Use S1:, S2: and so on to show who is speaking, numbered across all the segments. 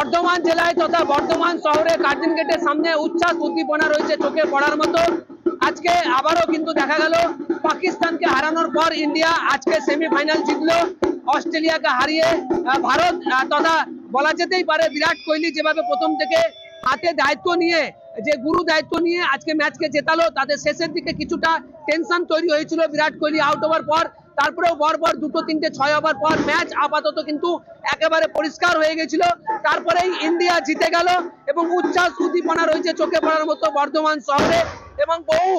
S1: বর্ধমান জেলায় তথা বর্ধমান শহরে কার্জন গেটের সামনে উচ্ছ্বাস, উদ্দীপনা রয়েছে চোখে পড়ার মতো। আজকে আবারও কিন্তু দেখা গেল, পাকিস্তানকে হারানোর পর ইন্ডিয়া আজকে সেমিফাইনাল জিতলো, অস্ট্রেলিয়াকে হারিয়ে ভারত তথা বলা যেতেই পারে বিরাট কোহলি যেভাবে প্রথম থেকে হাতে দায়িত্ব নিয়ে, যে গুরু দায়িত্ব নিয়ে আজকে ম্যাচকে জেতালো তাদের শেষের দিকে কিছুটা টেনশন তৈরি হয়েছিল বিরাট কোহলি আউট হওয়ার পর। তারপরেও পরপর দুটো, তিনটে, ছয় ওভার পর ম্যাচ আপাতত কিন্তু একেবারে পরিষ্কার হয়ে গেছিল। তারপরেই ইন্ডিয়া জিতে গেল এবং উচ্ছ্বাস উদ্দীপনা রয়েছে চোখে পড়ার মতো বর্ধমান শহরে এবং বহু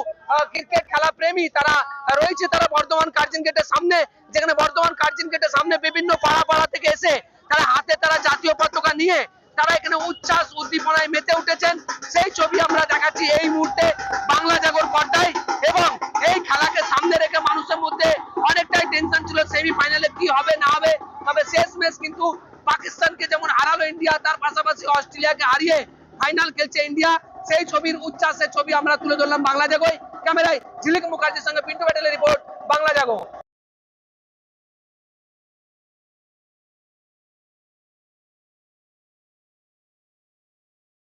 S1: ক্রিকেট খেলা প্রেমী তারা রয়েছে। তারা বর্ধমান কার্জন গেটের সামনে, যেখানে বর্ধমান কার্জন গেটের সামনে বিভিন্ন পাড়া পাড়া থেকে এসে তারা হাতে তারা জাতীয় পতাকা নিয়ে তারা এখানে উচ্ছ্বাস উদ্দীপনায় মেতে উঠেছেন। হবে, না হবে, তবে শেষ ম্যাচ কিন্তু পাকিস্তানকে যেমন হারালো ইন্ডিয়া, তার পাশাপাশি অস্ট্রেলিয়াকে হারিয়ে ফাইনাল খেলছে ইন্ডিয়া। সেই ছবির উচ্ছ্বাসের ছবি আমরা তুলে ধরলাম বাংলা জাগোয়। ক্যামেরায় ঝিলিক মুখার্জির সঙ্গে পিন্টু প্যাটেলের